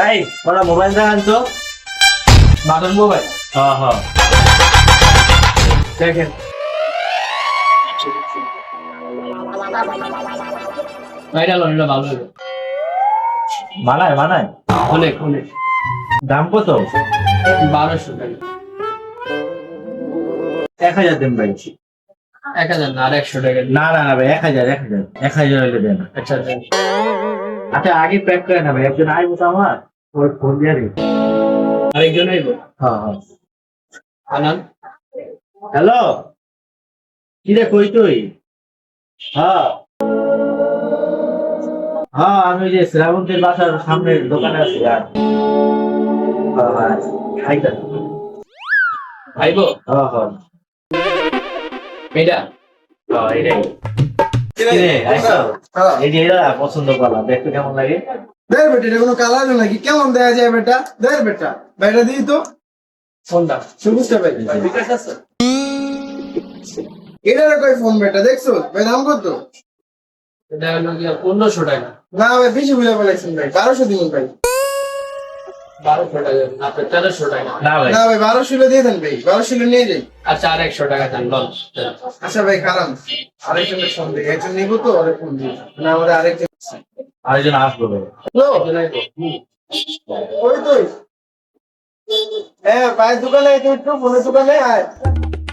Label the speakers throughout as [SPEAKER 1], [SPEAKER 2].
[SPEAKER 1] ভাই ওরা মোবাইল দেখান তো
[SPEAKER 2] বাটন মোবাইল
[SPEAKER 1] হ্যাঁ হ্যাঁ।
[SPEAKER 2] দেখেন। লরিটা ভালো হবে
[SPEAKER 1] মানায় মানায়?
[SPEAKER 2] অনেক অনেক।
[SPEAKER 1] দাম কত?
[SPEAKER 2] বারোশো টাকা।
[SPEAKER 1] এক হাজার দেন ভাই।
[SPEAKER 2] এক হাজার না আর একশো টাকা।
[SPEAKER 1] না না না ভাই এক হাজার এক হাজার। এক হাজার হলে দেন।
[SPEAKER 2] আচ্ছা আচ্ছা।
[SPEAKER 1] আচ্ছা আগে প্যাক করে না ভাই একজন আইবো তো আমার।
[SPEAKER 2] আরেকজন আইব
[SPEAKER 1] হ্যাঁ হ্যাঁ।
[SPEAKER 2] আনান
[SPEAKER 1] হ্যালো? কি রে কই তুই? হ্যাঁ। হ্যাঁ আমি ওই যে শ্রাবন্তের বাসার সামনে দোকানে আছি আর। হ্যাঁ, হ্যাঁ, হ্যাঁ, হ্যাঁ। হ্যাঁ, এটাই। পছন্দ করলাম দেখতে কেমন লাগে?
[SPEAKER 3] দেখ বেটা এটা কোনো কালার নাকি? কেমন দেখা যায় বেটা? দেখ বেটা বেটা দিই তো।
[SPEAKER 2] ফোনটা
[SPEAKER 3] সবুজটা ভাই।
[SPEAKER 2] বিকাশ
[SPEAKER 3] এটার কই ফোন বেটা দেখছ? ভাই দাম কত?
[SPEAKER 2] এটা হলো গিয়া পনেরোশো টাকা।
[SPEAKER 3] না ভাই বেশি বুঝে বলেছেন ভাই বারোশো দিন ভাই।
[SPEAKER 2] বারোশো টাকা তেরোশো টাকা।
[SPEAKER 1] না ভাই।
[SPEAKER 3] না ভাই বারোশো দিয়ে দেন ভাই বারোশো নিয়ে যাই।
[SPEAKER 2] আচ্ছা আর একশো টাকা দেন
[SPEAKER 3] আচ্ছা ভাই খারাপ আরেকজনের ফোন দিই একজন নিবো তো আরেক ফোন দিই। না আমাদের আরেকজন
[SPEAKER 1] আরেকজন আসব
[SPEAKER 3] ওই হ্যাঁ দোকানে তুই একটু ফোনের দোকানে আয়।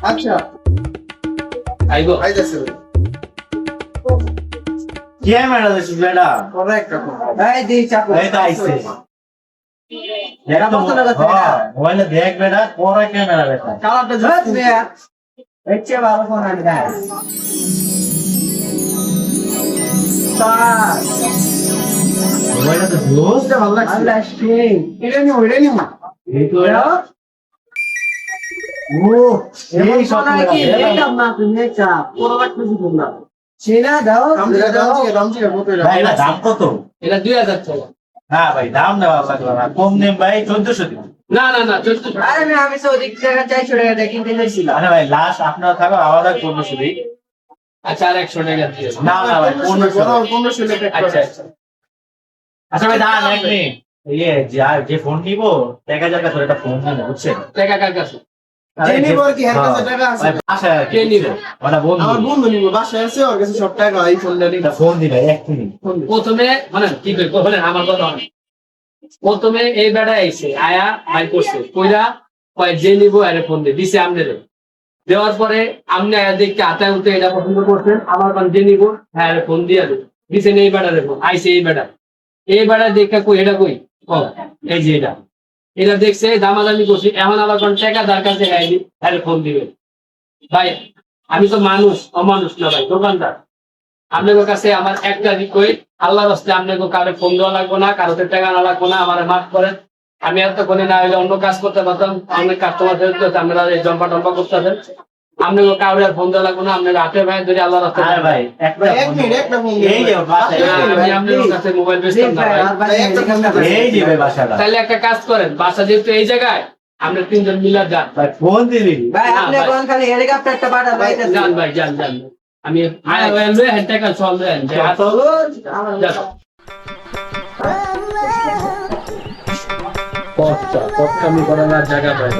[SPEAKER 3] আচ্ছা।
[SPEAKER 2] আইব
[SPEAKER 3] আইতাছে। ভাই
[SPEAKER 1] কি ম্যাডাম দিচ্ছিস ম্যাডাম?
[SPEAKER 3] পরে একটা ফোন। এই দিই চাকু
[SPEAKER 1] এই তো আইসে দেখ তো হ্যাঁ, মোবাইলে দেখ বেটা পরে ক্যামেরা বেটা
[SPEAKER 3] কালারটা
[SPEAKER 4] হ্যাঁ,
[SPEAKER 3] চেয়ে ভালো ফোন
[SPEAKER 1] মোবাইলটা তো জোস
[SPEAKER 3] ভালো লাগছে এটা নিও এটা নিও
[SPEAKER 1] এই তো ও এই সব
[SPEAKER 4] চেনা দাও
[SPEAKER 3] এটা দাম থেকে কত
[SPEAKER 1] ভাই এটা দাম কত?
[SPEAKER 2] এটা দুই হাজার টাকা।
[SPEAKER 1] হ্যাঁ ভাই দাম না। কম নেম ভাই চোদ্দশো দিন।
[SPEAKER 2] না না না চোদ্দশো
[SPEAKER 4] আরে আমি আমি তো ওদিক টাকা চারশো টাকা দিয়ে কিনতে চাইছিলাম
[SPEAKER 1] আরে ভাই লাস্ট আপনার থাকো আলাদা পনেরোশো দিই।
[SPEAKER 2] আচ্ছা আর একশো টাকা দিয়ে।
[SPEAKER 1] না না ভাই পনেরোশো
[SPEAKER 3] বড় পনেরোশো লেখা
[SPEAKER 2] আচ্ছা আচ্ছা।
[SPEAKER 1] আচ্ছা ভাই দাঁড়ান এক মিনিট। ইয়ে যা- যে ফোন নিবো এক হাজার টাকা একটা ফোন নিবো বুঝছেন?
[SPEAKER 2] টাকা কার কাছে।
[SPEAKER 3] যে নিবো আর কি, হার কাছে টাকা আছে।
[SPEAKER 1] ভাই, বাসায় আর কি,
[SPEAKER 2] কে নিবো?
[SPEAKER 1] ওটা বন্ধু।
[SPEAKER 3] আমার বন্ধু নিবো বাসায় আছে ওর কাছে সব টাকা এই ফোনটা নিবো।
[SPEAKER 1] একটা ফোন দিবে এক মিনিট।
[SPEAKER 2] প্রথমে মানে কি করি বলেন আমার কথা অনেক প্রথমে এই বেড়া আইছে আয়া ভাই করছে কইরা কয় যে নিব আরে ফোন দিছে দেওয়ার পরে আমনে আয়া দেখতে হাতায় উঠে এটা পছন্দ করছেন আমার যে নিব হ্যাঁ ফোন দিয়ে দিছে এই বেড়া রে ফোন আইছে এই বেড়া এই বেড়া দেখে কই, এটা কই? এই যে এটা। এটা দেখছে, দামাদামি করছি। এখন আবার কোন কাছে হ্যাঁ আরে ফোন দিবে। ভাই, আমি তো মানুষ, অমানুষ না ভাই, দোকানদার। আপনাদের কাছে আমার একটা রিকোয়েস্ট আল্লাহর হস্তে আপনাকে কারও ফোন দেওয়া লাগবো না, কারোতে টাকা আনা লাগবো না, আমার মাফ করেন। আমি এত কোনে না হইলে অন্য কাজ করতে পারতাম, অনেক কাস্টমার আপনারা জম্পা টম্পা করতেছেন আপনাকে কারোর আর ফোন দেওয়া লাগবো না আপনার হাতে ভাই যদি আল্লাহর হস্তে
[SPEAKER 1] আরে ভাই একটা
[SPEAKER 3] এক মিনিট একটা ফোন
[SPEAKER 1] এই যে
[SPEAKER 2] আমি আপনাদের কাছে মোবাইল না ভাই।
[SPEAKER 1] এই যে ভাই বাসাটা।
[SPEAKER 2] তাহলে একটা কাজ করেন বাসা যেহেতু এই জায়গায় আমরা তিনজন মিলা যান।
[SPEAKER 1] ভাই ফোন দিবি
[SPEAKER 4] ভাই আপনি। কোন খালি হেলিকপ্টারটা পাঠান ভাই
[SPEAKER 2] যান ভাই যান যান। আমি আয়া হয়ে লয়ে হ্যাঁ টাকা পথটা পথ কামি করার জায়গা পাই